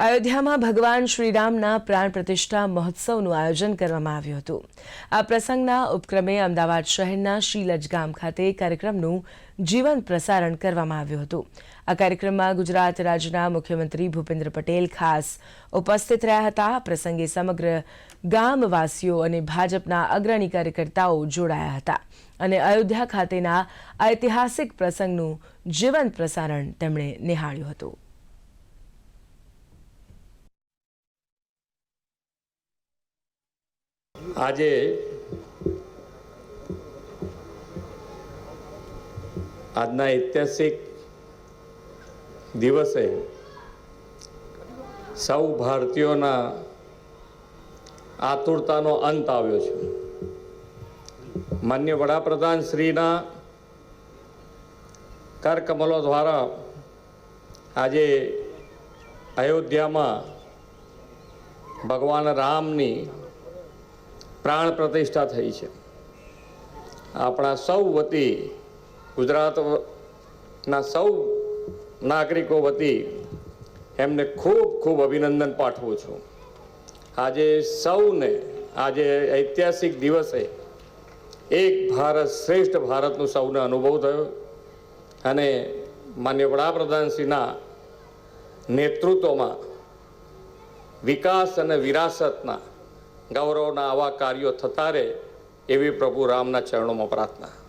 અયોધ્યામાં ભગવાન શ્રીરામના પ્રાણ પ્રતિષ્ઠા મહોત્સવનું આયોજન કરવામાં આવ્યું હતું. આ પ્રસંગના ઉપક્રમે અમદાવાદ શહેરના શીલજ ગામ ખાતે કાર્યક્રમનું જીવંત પ્રસારણ કરવામાં આવ્યું હતું. આ કાર્યક્રમમાં ગુજરાત રાજ્યના મુખ્યમંત્રી ભૂપેન્દ્ર પટેલ ખાસ ઉપસ્થિત રહ્યા હતા. આ પ્રસંગે સમગ્ર ગામવાસીઓ અને ભાજપના અગ્રણી કાર્યકર્તાઓ જોડાયા હતા અને અયોધ્યા ખાતેના ઐતિહાસિક પ્રસંગનું જીવંત પ્રસારણ તેમણે નિહાળ્યું હતું. આજે આજના ઐતિહાસિક દિવસે સૌ ભારતીયોના આતુરતાનો અંત આવ્યો છે. માન્ય વડાપ્રધાન શ્રીના કરકમલો દ્વારા આજે અયોધ્યામાં ભગવાન રામની પ્રાણ પ્રતિષ્ઠા થઈ છે. આપણા સૌ વતી ગુજરાતના સૌ નાગરિકો વતી એમને ખૂબ ખૂબ અભિનંદન પાઠવું છું. આજે સૌને, આજે ઐતિહાસિક દિવસે એક ભારત શ્રેષ્ઠ ભારતનું સૌને અનુભવ થયો અને માન્ય વડાપ્રધાનશ્રીના નેતૃત્વમાં વિકાસ અને વિરાસતના ગૌરવના આવા કાર્યો થતા રહે એવી પ્રભુ રામના ચરણોમાં પ્રાર્થના.